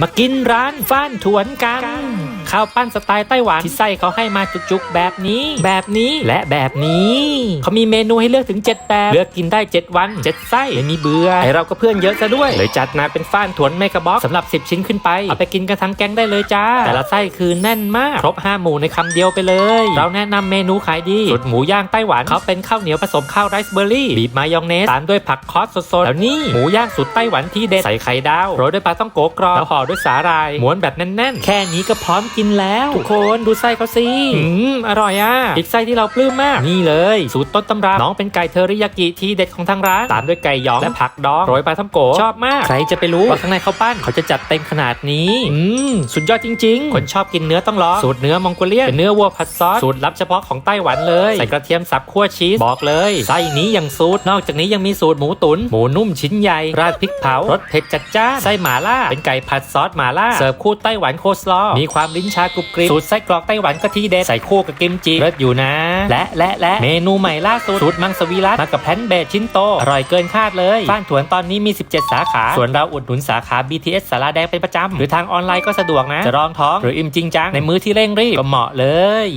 มากินร้านฟ้านถวนกัน ข้าวปั้นสไตล์ไต้หวันที่ไส้เขาให้มาจุกๆ แบบนี้ แบบนี้และแบบนี้ เขามีเมนูให้เลือกถึง 7 แบบ เลือกกินได้ 7 วัน 7 ไส้ไม่มีเบื่อไอเราก็เพื่อนเยอะซะด้วย เลยจัดมาเป็นฟ้านถวนเมกะบ็อกซ์สำหรับ 10 ชิ้นขึ้นไป เอาไปกินกันทั้งแก๊งได้เลยจ้า แต่ละไส้คือแน่นมาก ครบ 5 หมู่ในคำเดียวไปเลย เราแนะนำเมนูขายดีสุดหมูย่างไต้หวันเขาเป็นข้าวเหนียวผสมข้าวไรซ์เบอร์รี่บีบมายองเนสตามด้วยผักคอสสดๆแล้วนี่หมูย่างสุดไต้หวันที่เด็ดใส่ไข่ดาวโรยด้วยปลาต้องโกกรอบแล้วห่อด้วยสาหร่ายม้วนแบบแน่นๆ แค่นี้ก็พร้อมกินแล้ว ทุกคนดูไส้เขาสิอืมอร่อยอะอีกไส้ที่เราปลื้มมาก นี่เลย สูตรต้นตำรับน้องเป็นไก่เทอริยากิที่เด็ดของทางร้าน ตามด้วยไก่หยองและผักดองโรยปลาท่องโกชอบมาก ใครจะไปรู้ว่าข้างในข้าวปั้นเขาจะจัดเต็มขนาดนี้อืมสุดยอดจริง ๆ คนชอบกินเนื้อต้องลองสูตรเนื้อมองโกเลียนเป็นเนื้อวัวผัดซอสสูตรลับเฉพาะของไต้หวันเลยใส่กระเทียมสับคั่วชีสบอกเลยไส้นี้ยังสูตรนอกจากนี้ยังมีสูตรหมูตุนหมูนุ่มชิ้นใหญ่ราดพริกเผารสเผ็ดจัดจ้านไส้หมาล่าเป็นไก่ผัดซอสหมาล่าเสิร์ฟคู่ไต้หวันโคสลอมีความลิ้นชากรุบกริบสูตรไส้กรอกไต้หวันก็ทีเด็ดใส่คู่กับกิมจิเลิศอยู่นะ และและและเมนูใหม่ล่าสุดสูตรมังสวิรัตมากับแพนเบดชิ้นโตอร่อยเกินคาดเลยฟ้านถวนตอนนี้มี 17 สาขา ส่วนเราอุดหนุนสาขา BTS สาราแดงเป็นประจำหรือทางออนไลน์ก็สะดวกนะ จะรองท้องหรืออิ่มจริงจังในมื้อที่เร่งรีบก็เหมาะเลย